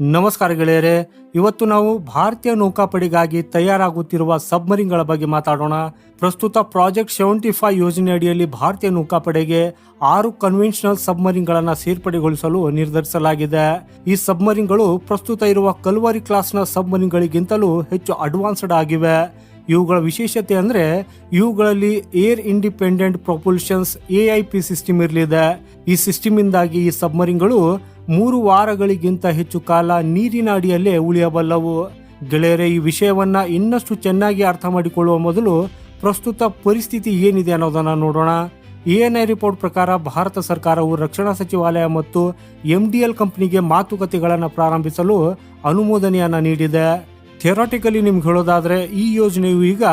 ನಮಸ್ಕಾರ ಗೆಳೆಯರೆ, ಇವತ್ತು ನಾವು ಭಾರತೀಯ ನೌಕಾಪಡೆಗಾಗಿ ತಯಾರಾಗುತ್ತಿರುವ ಸಬ್ಮರಿನ್ಗಳ ಬಗ್ಗೆ ಮಾತಾಡೋಣ. ಪ್ರಸ್ತುತ ಪ್ರಾಜೆಕ್ಟ್ ಸೆವೆಂಟಿ ಫೈವ್ ಯೋಜನೆ ಅಡಿಯಲ್ಲಿ ಭಾರತೀಯ ನೌಕಾಪಡೆಗೆ ಆರು ಕನ್ವೆನ್ಷನಲ್ ಸಬ್ಮರಿನ್ಗಳನ್ನು ಸೇರ್ಪಡೆಗೊಳಿಸಲು ನಿರ್ಧರಿಸಲಾಗಿದೆ. ಈ ಸಬ್ಮರಿನ್ಗಳು ಪ್ರಸ್ತುತ ಇರುವ ಕಲ್ವರಿ ಕ್ಲಾಸ್ನ ಸಬ್ಮರಿನ್ಗಳಿಗಿಂತಲೂ ಹೆಚ್ಚು ಅಡ್ವಾನ್ಸ್ಡ್ ಆಗಿವೆ. ಇವುಗಳ ವಿಶೇಷತೆ ಅಂದ್ರೆ ಇವುಗಳಲ್ಲಿ air independent propulsions A I P system ಇರಲಿದೆ. ಈ ಸಿಸ್ಟಮ್ ಇಂದಾಗಿ ಈ ಸಬ್ಮರಿನ್ಗಳು ಮೂರು ವಾರಗಳಿಗಿಂತ ಹೆಚ್ಚು ಕಾಲ ನೀರಿನ ಅಡಿಯಲ್ಲೇ ಉಳಿಯಬಲ್ಲವು. ಗೆಳೆಯರೆ, ಈ ವಿಷಯವನ್ನ ಇನ್ನಷ್ಟು ಚೆನ್ನಾಗಿ ಅರ್ಥ ಮಾಡಿಕೊಳ್ಳುವ ಮೊದಲು ಪ್ರಸ್ತುತ ಪರಿಸ್ಥಿತಿ ಏನಿದೆ ಅನ್ನೋದನ್ನ ನೋಡೋಣ. ಎಎನ್ಐ ರಿಪೋರ್ಟ್ ಪ್ರಕಾರ ಭಾರತ ಸರ್ಕಾರವು ರಕ್ಷಣಾ ಸಚಿವಾಲಯ ಮತ್ತು ಎಂಡಿಎಲ್ ಕಂಪನಿಗೆ ಮಾತುಕತೆಗಳನ್ನು ಪ್ರಾರಂಭಿಸಲು ಅನುಮೋದನೆಯನ್ನ ನೀಡಿದೆ. ಥಿಯರಾಟಿಕಲಿ ನಿಮ್ಗೆ ಹೇಳೋದಾದ್ರೆ, ಈ ಯೋಜನೆಯು ಈಗ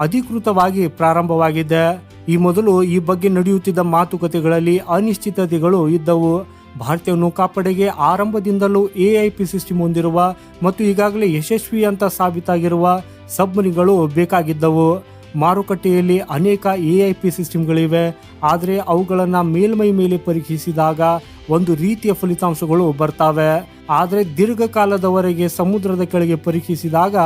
ಅಧಿಕೃತವಾಗಿ ಪ್ರಾರಂಭವಾಗಿದೆ. ಈ ಮೊದಲು ಈ ಬಗ್ಗೆ ನಡೆಯುತ್ತಿದ್ದ ಮಾತುಕತೆಗಳಲ್ಲಿ ಅನಿಶ್ಚಿತತೆಗಳು ಇದ್ದವು. ಭಾರತೀಯ ನೌಕಾಪಡೆಗೆ ಆರಂಭದಿಂದಲೂ ಎಐಪಿ ಸಿಸ್ಟಮ್ ಹೊಂದಿರುವ ಮತ್ತು ಈಗಾಗಲೇ ಯಶಸ್ವಿ ಅಂತ ಸಾಬೀತಾಗಿರುವ ಸಬ್ಮರಿನ್ಗಳು ಬೇಕಾಗಿದ್ದವು. ಮಾರುಕಟ್ಟೆಯಲ್ಲಿ ಅನೇಕ ಎಐಪಿ ಸಿಸ್ಟಮ್ಗಳಿವೆ. ಆದರೆ ಅವುಗಳನ್ನು ಮೇಲ್ಮೈ ಮೇಲೆ ಪರೀಕ್ಷಿಸಿದಾಗ ಒಂದು ರೀತಿಯ ಫಲಿತಾಂಶಗಳು ಬರ್ತವೆ. ಆದರೆ ದೀರ್ಘಕಾಲದವರೆಗೆ ಸಮುದ್ರದ ಕೆಳಗೆ ಪರೀಕ್ಷಿಸಿದಾಗ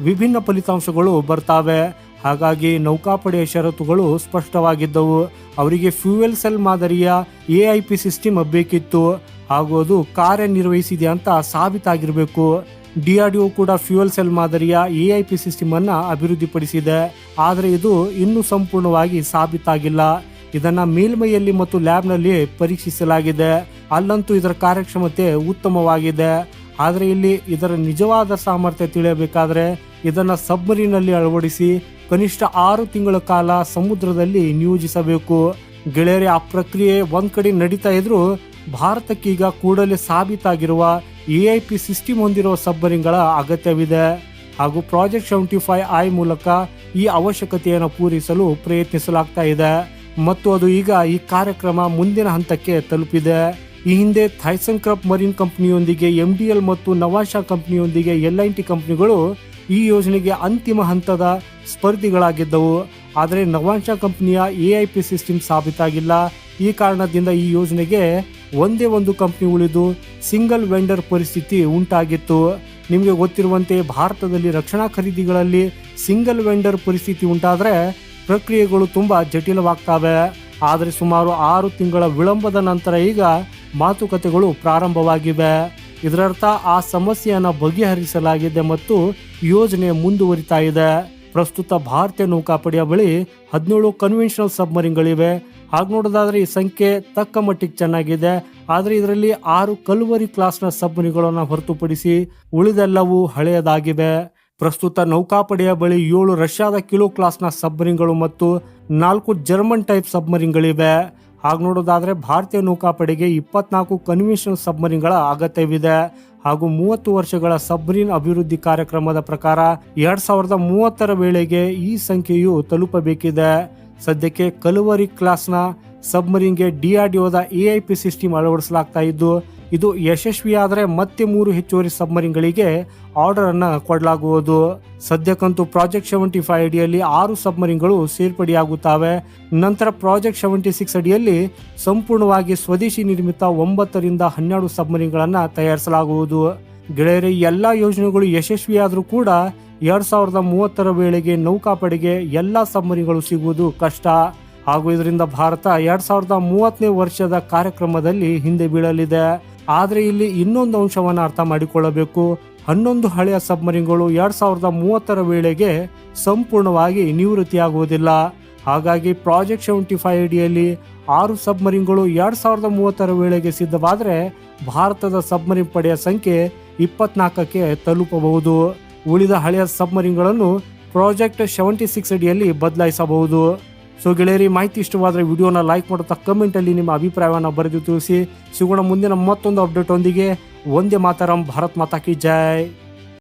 ವಿಭಿನ್ನ ಫಲಿತಾಂಶಗಳು ಬರ್ತವೆ. ಹಾಗಾಗಿ ನೌಕಾಪಡೆಯ ಷರತ್ತುಗಳು ಸ್ಪಷ್ಟವಾಗಿದ್ದವು. ಅವರಿಗೆ ಫ್ಯೂಯಲ್ ಸೆಲ್ ಮಾದರಿಯ ಎ ಐ ಪಿ ಸಿಸ್ಟಮ್ ಬೇಕಿತ್ತು. ಹಾಗೂ ಅದು ಕಾರ್ಯನಿರ್ವಹಿಸಿದೆ ಅಂತ ಸಾಬೀತಾಗಿರಬೇಕು. ಡಿಆರ್ಡಿಒ ಕೂಡ ಫ್ಯೂಯಲ್ ಸೆಲ್ ಮಾದರಿಯ ಎ ಐ ಪಿ ಸಿಸ್ಟಮ್ ಅನ್ನ ಅಭಿವೃದ್ಧಿಪಡಿಸಿದೆ. ಆದರೆ ಇದು ಇನ್ನೂ ಸಂಪೂರ್ಣವಾಗಿ ಸಾಬೀತಾಗಿಲ್ಲ. ಇದನ್ನು ಮೇಲ್ಮೈಯಲ್ಲಿ ಮತ್ತು ಲ್ಯಾಬ್ನಲ್ಲಿ ಪರೀಕ್ಷಿಸಲಾಗಿದೆ. ಅಲ್ಲಂತೂ ಇದರ ಕಾರ್ಯಕ್ಷಮತೆ ಉತ್ತಮವಾಗಿದೆ. ಆದರೆ ಇಲ್ಲಿ ಇದರ ನಿಜವಾದ ಸಾಮರ್ಥ್ಯ ತಿಳಿಯಬೇಕಾದ್ರೆ ಇದನ್ನ ಸಬ್ಮರಿನಲ್ಲಿ ಅಳವಡಿಸಿ ಕನಿಷ್ಠ ಆರು ತಿಂಗಳ ಕಾಲ ಸಮುದ್ರದಲ್ಲಿ ನಿಯೋಜಿಸಬೇಕು. ಗೆಳೆಯರೆ, ಆ ಪ್ರಕ್ರಿಯೆ ಒಂದ್ ಕಡೆ ನಡೀತಾ ಇದ್ರು ಭಾರತಕ್ಕೀಗ ಕೂಡಲೇ ಸಾಬೀತಾಗಿರುವ ಎ ಐ ಪಿ ಸಿಸ್ಟಮ್ ಹೊಂದಿರುವ ಸಬ್ಮರಿನ್ಗಳ ಅಗತ್ಯವಿದೆ. ಹಾಗೂ ಪ್ರಾಜೆಕ್ಟ್ ಸೆವೆಂಟಿ ಫೈವ್ ಐ ಮೂಲಕ ಈ ಅವಶ್ಯಕತೆಯನ್ನು ಪೂರೈಸಲು ಪ್ರಯತ್ನಿಸಲಾಗ್ತಾ ಇದೆ. ಮತ್ತು ಅದು ಈಗ ಈ ಕಾರ್ಯಕ್ರಮ ಮುಂದಿನ ಹಂತಕ್ಕೆ ತಲುಪಿದೆ. ಈ ಹಿಂದೆ ಥೈಸನ್ ಕ್ರಾಪ್ ಮರಿನ್ ಕಂಪನಿಯೊಂದಿಗೆ, ಎಂ ಡಿ ಎಲ್ ಮತ್ತು ನವಾಶಾ ಕಂಪನಿಯೊಂದಿಗೆ, ಎಲ್ ಐ ಟಿ ಕಂಪನಿಗಳು ಈ ಯೋಜನೆಗೆ ಅಂತಿಮ ಹಂತದ ಸ್ಪರ್ಧಿಗಳಾಗಿದ್ದವು. ಆದರೆ ನವಾಂಶ ಕಂಪನಿಯ ಎ ಐ ಪಿ ಸಿಸ್ಟಮ್ ಸಾಬೀತಾಗಿಲ್ಲ. ಈ ಕಾರಣದಿಂದ ಈ ಯೋಜನೆಗೆ ಒಂದೇ ಒಂದು ಕಂಪ್ನಿ ಉಳಿದು ಸಿಂಗಲ್ ವೆಂಡರ್ ಪರಿಸ್ಥಿತಿ ಉಂಟಾಗಿತ್ತು. ನಿಮಗೆ ಗೊತ್ತಿರುವಂತೆ ಭಾರತದಲ್ಲಿ ರಕ್ಷಣಾ ಖರೀದಿಗಳಲ್ಲಿ ಸಿಂಗಲ್ ವೆಂಡರ್ ಪರಿಸ್ಥಿತಿ ಉಂಟಾದರೆ ಪ್ರಕ್ರಿಯೆಗಳು ತುಂಬ ಜಟಿಲವಾಗ್ತವೆ. ಆದರೆ ಸುಮಾರು ಆರು ತಿಂಗಳ ವಿಳಂಬದ ನಂತರ ಈಗ ಮಾತುಕತೆಗಳು ಪ್ರಾರಂಭವಾಗಿವೆ. ಇದರರ್ಥ ಆ ಸಮಸ್ಯೆಯನ್ನು ಬಗೆಹರಿಸಲಾಗಿದೆ ಮತ್ತು ಯೋಜನೆ ಮುಂದುವರಿತಾ ಇದೆ. ಪ್ರಸ್ತುತ ಭಾರತೀಯ ನೌಕಾಪಡೆಯ ಬಳಿ ಹದಿನೇಳು ಕನ್ವೆನ್ಷನಲ್ ಸಬ್ಮರಿನ್ಗಳಿವೆ ಹಾಗ ನೋಡೋದಾದ್ರೆ ಈ ಸಂಖ್ಯೆ ತಕ್ಕ ಮಟ್ಟಿಗೆ ಚೆನ್ನಾಗಿದೆ. ಆದರೆ ಇದರಲ್ಲಿ ಆರು ಕಲ್ವರಿ ಕ್ಲಾಸ್ನ ಸಬ್ಮರಿನ್ಗಳನ್ನು ಹೊರತುಪಡಿಸಿ ಉಳಿದೆಲ್ಲವೂ ಹಳೆಯದಾಗಿವೆ. ಪ್ರಸ್ತುತ ನೌಕಾಪಡೆಯ ಬಳಿ ಏಳು ರಷ್ಯಾದ ಕಿಲೋ ಕ್ಲಾಸ್ನ ಸಬ್ಮರಿನ್ಗಳು ಮತ್ತು ನಾಲ್ಕು ಜರ್ಮನ್ ಟೈಪ್ ಸಬ್ಮರಿನ್ಗಳಿವೆ ಹಾಗೆ ನೋಡೋದಾದರೆ ಭಾರತೀಯ ನೌಕಾಪಡೆಗೆ ಇಪ್ಪತ್ನಾಲ್ಕು ಕನ್ವೆನ್ಷನ್ ಸಬ್ಮರಿನ್ಗಳ ಅಗತ್ಯವಿದೆ. ಹಾಗೂ ಮೂವತ್ತು ವರ್ಷಗಳ ಸಬ್ಮರಿನ್ ಅಭಿವೃದ್ಧಿ ಕಾರ್ಯಕ್ರಮದ ಪ್ರಕಾರ ಎರಡ್ ಸಾವಿರದ ಮೂವತ್ತರ ವೇಳೆಗೆ ಈ ಸಂಖ್ಯೆಯು ತಲುಪಬೇಕಿದೆ. ಸದ್ಯಕ್ಕೆ ಕಲುವರಿ ಕ್ಲಾಸ್ನ ಸಬ್ಮರಿನ್ಗೆ ಡಿಆರ್ಡಿಒದ ಎಐಪಿ ಸಿಸ್ಟಮ್ ಅಳವಡಿಸಲಾಗ್ತಾ ಇದ್ದು ಇದು ಯಶಸ್ವಿಯಾದರೆ ಮತ್ತೆ ಮೂರು ಹೆಚ್ಚುವರಿ ಸಬ್ಮರಿನ್ಗಳಿಗೆ ಆರ್ಡರ್ ಅನ್ನ ಕೊಡಲಾಗುವುದು. ಸದ್ಯಕ್ಕಂತೂ ಪ್ರಾಜೆಕ್ಟ್ ಸೆವೆಂಟಿ ಫೈವ್ ಅಡಿಯಲ್ಲಿ ಆರು ಸಬ್ಮರಿನ್ಗಳು ಸೇರ್ಪಡೆಯಾಗುತ್ತವೆ. ನಂತರ ಪ್ರಾಜೆಕ್ಟ್ ಸೆವೆಂಟಿ ಸಿಕ್ಸ್ ಅಡಿಯಲ್ಲಿ ಸಂಪೂರ್ಣವಾಗಿ ಸ್ವದೇಶಿ ನಿರ್ಮಿತ ಒಂಬತ್ತರಿಂದ ಹನ್ನೆರಡು ಸಬ್ಮರಿನ್ಗಳನ್ನು ತಯಾರಿಸಲಾಗುವುದು. ಗೆಳೆಯರೆ ಎಲ್ಲ ಯೋಜನೆಗಳು ಯಶಸ್ವಿಯಾದರೂ ಕೂಡ ಎರಡ್ ಸಾವಿರದ ಮೂವತ್ತರ ವೇಳೆಗೆ ನೌಕಾಪಡೆಗೆ ಎಲ್ಲ ಸಬ್ಮರಿನ್ಗಳು ಸಿಗುವುದು ಕಷ್ಟ. ಹಾಗೂ ಇದರಿಂದ ಭಾರತ ಎರಡ್ ಸಾವಿರದ ಮೂವತ್ತನೇ ವರ್ಷದ ಕಾರ್ಯಕ್ರಮದಲ್ಲಿ ಹಿಂದೆ ಬೀಳಲಿದೆ. ಆದರೆ ಇಲ್ಲಿ ಇನ್ನೊಂದು ಅಂಶವನ್ನು ಅರ್ಥ ಮಾಡಿಕೊಳ್ಳಬೇಕು. ಹನ್ನೊಂದು ಹಳೆಯ ಸಬ್ಮರಿನ್ಗಳು ಎರಡ್ ಸಾವಿರದ ಮೂವತ್ತರ ವೇಳೆಗೆ ಸಂಪೂರ್ಣವಾಗಿ ನಿವೃತ್ತಿಯಾಗುವುದಿಲ್ಲ. ಹಾಗಾಗಿ ಪ್ರಾಜೆಕ್ಟ್ ಸೆವೆಂಟಿ ಫೈವ್ ಅಡಿಯಲ್ಲಿ ಆರು ಸಬ್ಮರಿನ್ಗಳು ಎರಡ್ ಸಾವಿರದ ಮೂವತ್ತರ ವೇಳೆಗೆ ಸಿದ್ಧವಾದರೆ ಭಾರತದ ಸಬ್ಮರಿನ್ ಪಡೆಯ ಸಂಖ್ಯೆ ಇಪ್ಪತ್ನಾಲ್ಕಕ್ಕೆ ತಲುಪಬಹುದು. ಉಳಿದ ಹಳೆಯ ಸಬ್ಮರಿನ್ಗಳನ್ನು ಪ್ರಾಜೆಕ್ಟ್ ಸೆವೆಂಟಿ ಸಿಕ್ಸ್ ಅಡಿಯಲ್ಲಿ ಬದಲಾಯಿಸಬಹುದು. ಸೊ ಗೆಳೆಯರಿ ಮಾಹಿತಿ ಇಷ್ಟವಾದರೆ ವಿಡಿಯೋನ ಲೈಕ್ ಮಾಡುತ್ತಾ ಕಮೆಂಟಲ್ಲಿ ನಿಮ್ಮ ಅಭಿಪ್ರಾಯವನ್ನು ಬರೆದು ತಿಳಿಸಿ. ಸಿಗೋಣ ಮುಂದಿನ ಮತ್ತೊಂದು ಅಪ್ಡೇಟ್ ಒಂದಿಗೆ. ಒಂದೇ ಮಾತಾರಂ, ಭಾರತ್ ಮಾತಾ ಕಿ ಜೈ.